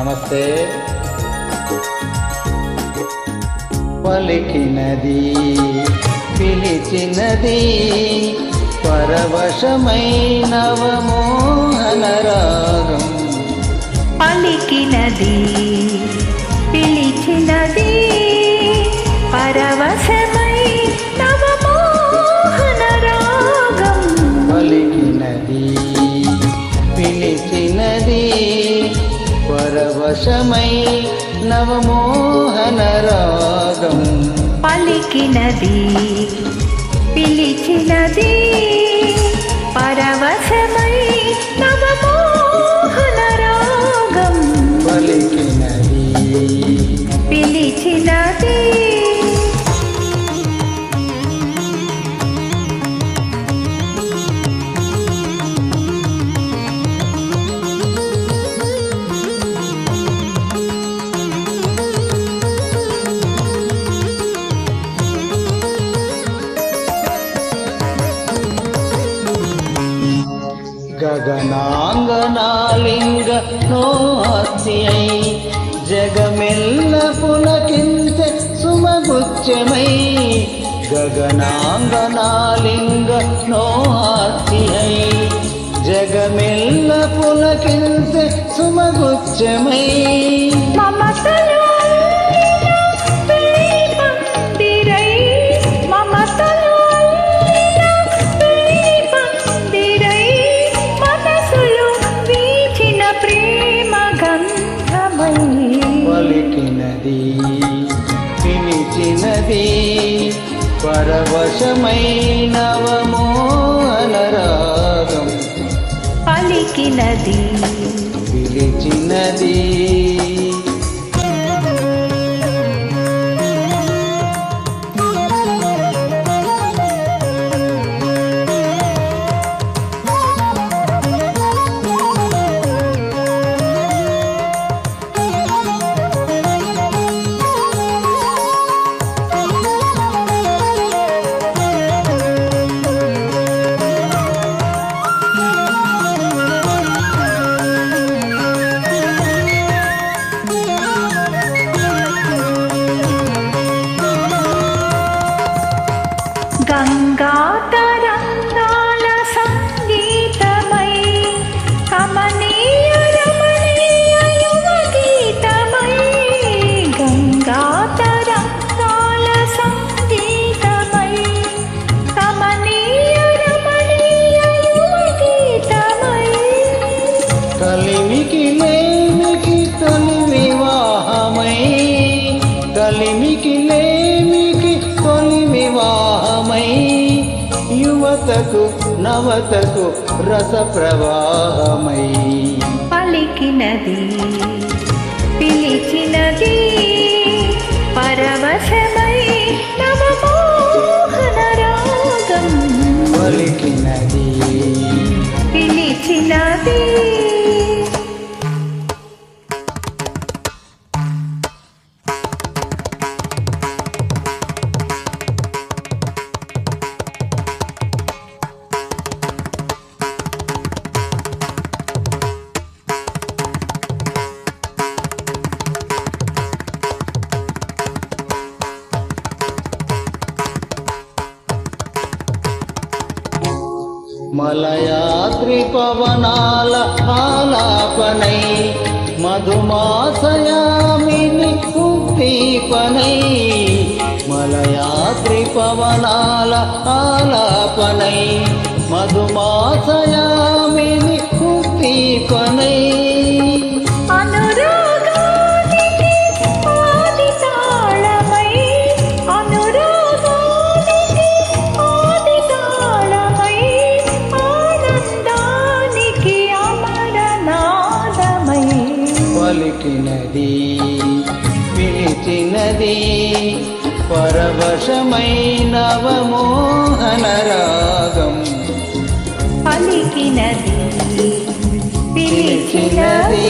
నమస్తే. పలికినది పిలిచినది పరవశమై నవమోహన రాగం పలికినది వశమై నవమోహన రాగం. పలికినది పిలిచినది పరవశమై నవమోహన గగనాంగనాలింగ నోహస్యై జగమెల్ల పులకింత సుమగుచ్చమై. గగనాంగనాలింగ నోహాస్యై జగమెల్ల పులకింత సుమగుచ్చమై. పరవశమై నవమోహన రాగం పలికినది. పిలిచినది యువతకు నవతకు రస ప్రవాహమై. పలికినది పిలిచినది పరవశమై పలికినది. పిలిచినది మలయాద్రి పవనాల ఆలాపనై మధుమాసయామిని ఉద్దీపనై మలయాద్రి పవనాల ఆలాపనై మధుమాసయా పలికినది పిలిచినది పరవశమై నవమోహన రాగం పలికినది పిలిచినది పిలిచినది